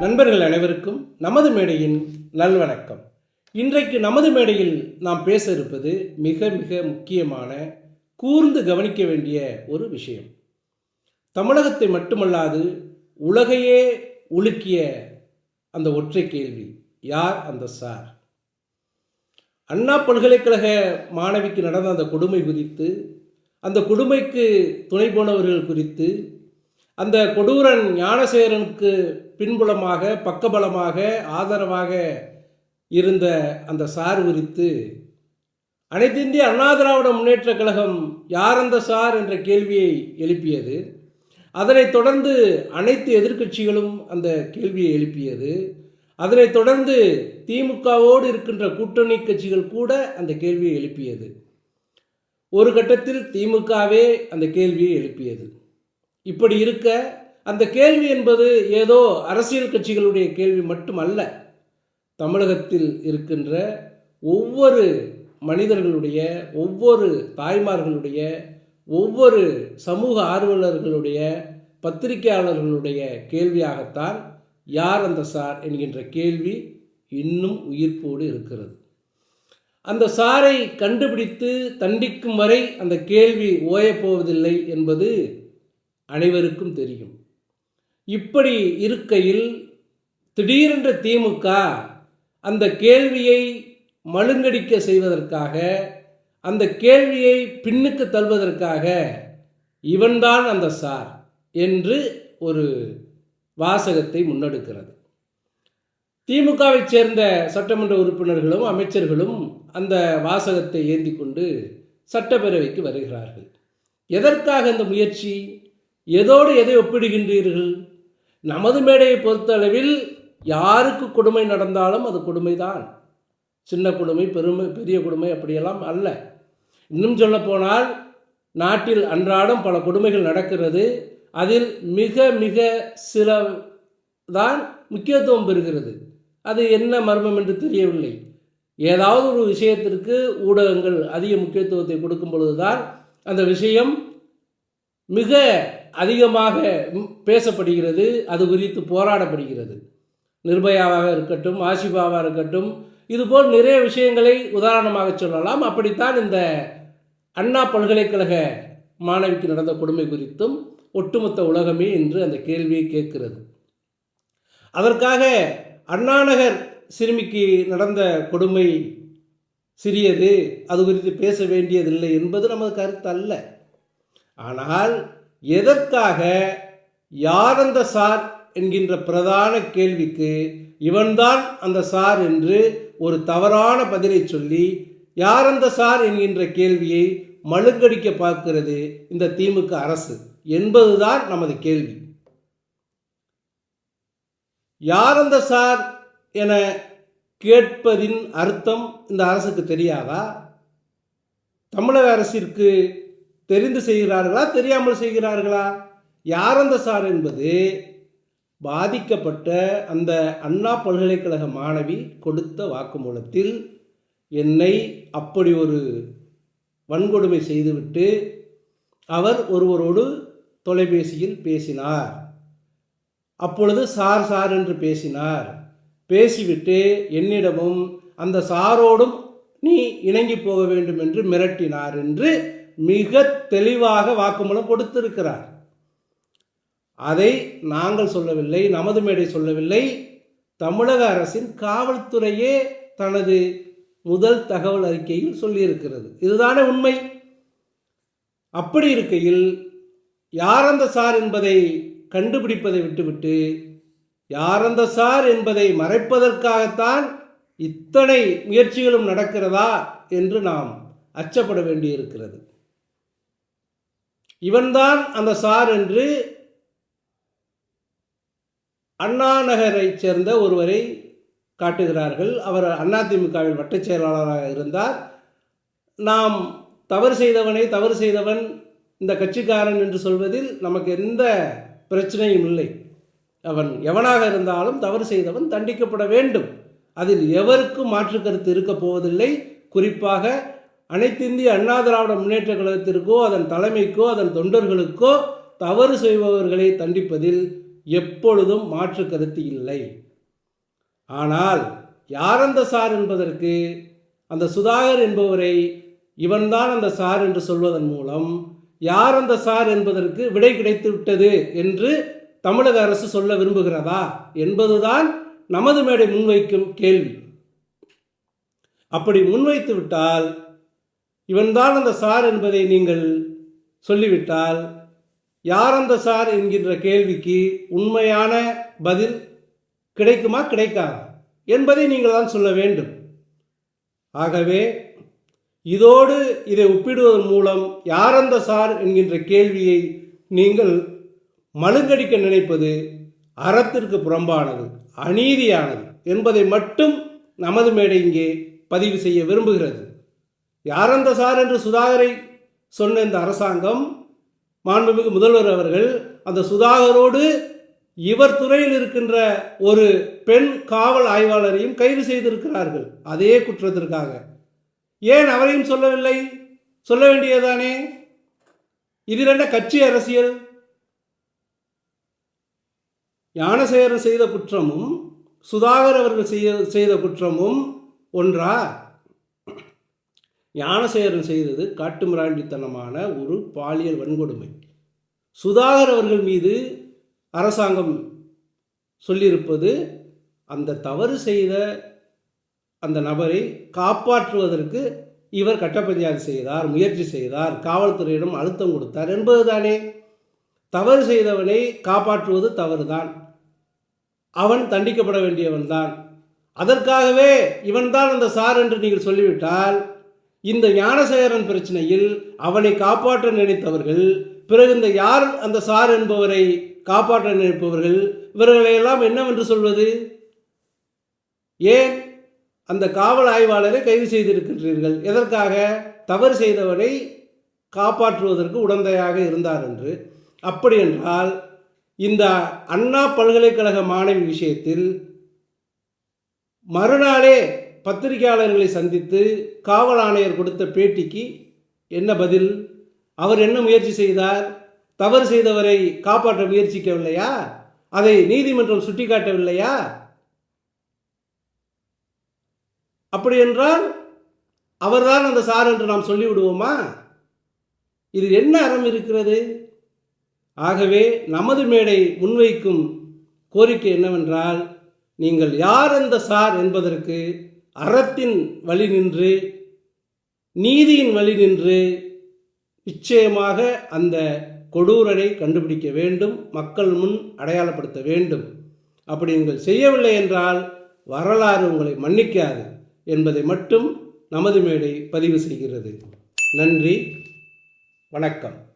நண்பர்கள் அனைவருக்கும் நமது மேடையின் நல்வணக்கம். இன்றைக்கு நமது மேடையில் நாம் பேச இருப்பது மிக மிக முக்கியமான கூர்ந்து கவனிக்க வேண்டிய ஒரு விஷயம். தமிழகத்தை மட்டுமல்லாது உலகையே உலுக்கிய அந்த ஒற்றை கேள்வி யார் அந்த சார்? அண்ணா பல்கலைக்கழக மாணவிக்கு நடந்த அந்த கொடுமை குறித்து அந்த கொடுமைக்கு துணை போனவர்கள் குறித்து அந்த கொடூரன் ஞானசேரனுக்கு பின்புலமாக பக்கபலமாக ஆதரவாக இருந்த அந்த சார் குறித்து அனைத்திந்திய அண்ணா திராவிட முன்னேற்ற கழகம் யார் அந்த சார்? என்ற கேள்வியை எழுப்பியது. அதனைத் தொடர்ந்து அனைத்து எதிர்க்கட்சிகளும் அந்த கேள்வியை எழுப்பியது. அதனைத் தொடர்ந்து திமுகவோடு இருக்கின்ற கூட்டணி கட்சிகள் கூட அந்த கேள்வியை எழுப்பியது. ஒரு கட்டத்தில் திமுகவே அந்த கேள்வியை எழுப்பியது. இப்படி இருக்க அந்த கேள்வி என்பது ஏதோ அரசியல் கட்சிகளுடைய கேள்வி மட்டுமல்ல. தமிழகத்தில் இருக்கின்ற ஒவ்வொரு மனிதர்களுடைய ஒவ்வொரு தாய்மார்களுடைய ஒவ்வொரு சமூக ஆர்வலர்களுடைய பத்திரிகையாளர்களுடைய கேள்வியாகத்தான் யார் அந்த சார் என்கின்ற கேள்வி இன்னும் உயிர்ப்போடு இருக்கிறது. அந்த சாரை கண்டுபிடித்து தண்டிக்கும் வரை அந்த கேள்வி ஓயப்போவதில்லை என்பது அனைவருக்கும் தெரியும். இப்படி இருக்கையில் திடீரென்ற திமுக அந்த கேள்வியை மழுங்கடிக்க செய்வதற்காக அந்த கேள்வியை பின்னுக்கு தள்ளுவதற்காக இவன்தான் அந்த சார் என்று ஒரு வாசகத்தை முன்னெடுக்கிறது. திமுகவைச் சேர்ந்த சட்டமன்ற உறுப்பினர்களும் அமைச்சர்களும் அந்த வாசகத்தை ஏந்தி கொண்டு சட்டப்பேரவைக்கு வருகிறார்கள். எதற்காக இந்த முயற்சி? எதோடு எதை ஒப்பிடுகின்றீர்கள்? நமது மேடையை பொறுத்தளவில் யாருக்கு கொடுமை நடந்தாலும் அது கொடுமைதான். சின்ன கொடுமை பெருமை பெரிய கொடுமை அப்படியெல்லாம் அல்ல. இன்னும் சொல்லப்போனால் நாட்டில் அன்றாடம் பல கொடுமைகள் நடக்கிறது. அதில் மிக மிக சில தான் முக்கியத்துவம் பெறுகிறது. அது என்ன மர்மம் என்று தெரியவில்லை. ஏதாவது ஒரு விஷயத்திற்கு ஊடகங்கள் அதிக முக்கியத்துவத்தை கொடுக்கும் பொழுதுதான் அந்த விஷயம் மிக அதிகமாக பேசப்படுகிறது அது குறித்து போராடப்படுகிறது. நிர்பயாவாக இருக்கட்டும் ஆசிபாவாக இருக்கட்டும் இதுபோல் நிறைய விஷயங்களை உதாரணமாக சொல்லலாம். அப்படித்தான் இந்த அண்ணா பல்கலைக்கழக மாணவிக்கு நடந்த கொடுமை குறித்தும் ஒட்டுமொத்த உலகமே என்று அந்த கேள்வியை கேட்கிறது. அதற்காக அண்ணாநகர் சிறுமிக்கு நடந்த கொடுமை சிறியது அது குறித்து பேச வேண்டியதில்லை என்பது நமது கருத்து அல்ல. ஆனால் எதற்காக யார் அந்த சார் என்கின்ற பிரதான கேள்விக்கு இவன்தான் அந்த சார் என்று ஒரு தவறான பதிலை சொல்லி யார் அந்த சார் என்கின்ற கேள்வியை மழுங்கடிக்க பார்க்கிறது இந்த திமுக அரசு என்பதுதான் நமது கேள்வி. யார் அந்த சார் என கேட்பதின் அர்த்தம் இந்த அரசுக்கு தெரியாதா? தமிழக அரசிற்கு தெரிந்து செய்கிறார்களா தெரியாமல் செய்கிறார்களா? யார் அந்த சார் என்பது பாதிக்கப்பட்ட அந்த அண்ணா பல்கலைக்கழக மாணவி கொடுத்த வாக்குமூலத்தில் என்னை அப்படி ஒரு வன்கொடுமை செய்துவிட்டு அவர் ஒருவரோடு தொலைபேசியில் பேசினார். அப்பொழுது சார் சார் என்று பேசினார். பேசிவிட்டு என்னிடமும் அந்த சாரோடும் நீ இணங்கி போக வேண்டும் என்று மிரட்டினார் என்று மிக தெளிவாக வாக்குமூலம் கொடுத்திருக்கிறார். அதை நாங்கள் சொல்லவில்லை நமது மேடை சொல்லவில்லை. தமிழக அரசின் காவல்துறையே தனது முதல் தகவல் அறிக்கையில் சொல்லியிருக்கிறது. இதுதானே உண்மை? அப்படி இருக்கையில் யார் அந்த சார் என்பதை கண்டுபிடிப்பதை விட்டுவிட்டு யார் அந்த சார் என்பதை மறைப்பதற்காகத்தான் இத்தனை முயற்சிகளும் நடக்கிறதா என்று நாம் அச்சப்பட வேண்டியிருக்கிறது. இவன்தான் அந்த சார் என்று அண்ணா நகரைச் சேர்ந்த ஒருவரை காட்டுகிறார்கள். அவர் அதிமுகவில் வட்டச் செயலாளராக இருந்தார். நாம் தவறு செய்தவனை தவறு செய்தவன் இந்த கட்சிக்காரன் என்று சொல்வதில் நமக்கு எந்த பிரச்சனையும் இல்லை. அவன் எவனாக இருந்தாலும் தவறு செய்தவன் தண்டிக்கப்பட வேண்டும். அதில் எவருக்கும் மாற்று கருத்து இருக்கப் போவதில்லை. குறிப்பாக அனைத்திந்திய அண்ணா திராவிட முன்னேற்ற கழகத்திற்கோ அதன் தலைமைக்கோ அதன் தொண்டர்களுக்கோ தவறு செய்பவர்களை தண்டிப்பதில் எப்பொழுதும் மாற்று கருத்து இல்லை. ஆனால் யார் அந்த சார் என்பதற்கு அந்த சுதாகர் என்பவரை இவன்தான் அந்த சார் என்று சொல்வதன் மூலம் யார் அந்த சார் என்பதற்கு விடை கிடைத்து விட்டது என்று தமிழக அரசு சொல்ல விரும்புகிறதா என்பதுதான் நமது மேடை முன்வைக்கும் கேள்வி. அப்படி முன்வைத்து விட்டால் இவன்தான் அந்த சார் என்பதை நீங்கள் சொல்லிவிட்டால் யார் அந்த சார் என்கின்ற கேள்விக்கு உண்மையான பதில் கிடைக்குமா கிடைக்காதா என்பதை நீங்கள் தான் சொல்ல வேண்டும். ஆகவே இதோடு இதை ஒப்பிடுவதன் மூலம் யார் அந்த சார் என்கின்ற கேள்வியை நீங்கள் மழுங்கடிக்க நினைப்பது அறத்திற்கு புறம்பானது அநீதியானது என்பதை மட்டும் நமது மேடை இங்கே பதிவு செய்ய விரும்புகிறது. யார் அந்த சார் என்று சுதாகரை சொன்ன இந்த அரசாங்கம் மாண்புமிகு முதல்வர் அவர்கள் அந்த சுதாகரோடு இவர் துறையில் இருக்கின்ற ஒரு பெண் காவல் ஆய்வாளரையும் கைது செய்திருக்கிறார்கள். அதே குற்றத்திற்காக. ஏன் அவரையும் சொல்லவில்லை? சொல்ல வேண்டியதானே இதில் என்ன கட்சி அரசியல். ஞானசேகரன் செய்த குற்றமும் சுதாகர் அவர்கள் செய்ய செய்த குற்றமும் ஒன்றா? ஞானசேகரன் செய்தது காட்டுமிராண்டித்தனமான ஒரு பாலியல் வன்கொடுமை. சுதாகர் அவர்கள் மீது அரசாங்கம் சொல்லியிருப்பது அந்த தவறு செய்த அந்த நபரை காப்பாற்றுவதற்கு இவர் கட்ட பஞ்சாயத்து செய்தார் முயற்சி செய்தார் காவல்துறையிடம் அழுத்தம் கொடுத்தார் என்பதுதானே. தவறு செய்தவனை காப்பாற்றுவது தவறுதான். அவன் தண்டிக்கப்பட வேண்டியவன்தான். அதற்காகவே இவன்தான் அந்த சார் என்று நீங்கள் சொல்லிவிட்டால் இந்த ஞானசேகரன் பிரச்சனையில் அவனை காப்பாற்ற நினைத்தவர்கள் பிறகு இந்த யார் அந்த சார் என்பவரை காப்பாற்ற நினைப்பவர்கள் இவர்களையெல்லாம் என்னவென்று சொல்வது? ஏன் அந்த காவல் ஆய்வாளரை கைது செய்திருக்கின்றீர்கள்? எதற்காக? தவறு செய்தவனை காப்பாற்றுவதற்கு உடந்தையாக இருந்தார் என்று. அப்படி என்றால் இந்த அண்ணா பல்கலைக்கழக மாணவி விஷயத்தில் மறுநாளே பத்திரிகையாளர்களை சந்தித்து காவல் ஆணையர் கொடுத்த பேட்டிக்கு என்ன பதில்? அவர் என்ன முயற்சி செய்தார்? தவறு செய்தவரை காப்பாற்ற முயற்சிக்கவில்லையா? அதை நீதிமன்றம் சுட்டிக்காட்டவில்லையா? அப்படி என்றால் அவர்தான் அந்த சார் என்று நாம் சொல்லிவிடுவோமா? இது என்ன அறம் இருக்கிறது? ஆகவே நமது மேடை முன்வைக்கும் கோரிக்கை என்னவென்றால் நீங்கள் யார் அந்த சார் என்பதற்கு அறத்தின் வழி நின்று நீதியின் வழி நின்று நிச்சயமாக அந்த கொடூரரை கண்டுபிடிக்க வேண்டும் மக்கள் முன் அடையாளப்படுத்த வேண்டும். அப்படி நீங்கள் செய்யவில்லை என்றால் வரலாறு உங்களை மன்னிக்காது என்பதை மட்டும் நமது மேடை பதிவு செய்கிறது. நன்றி வணக்கம்.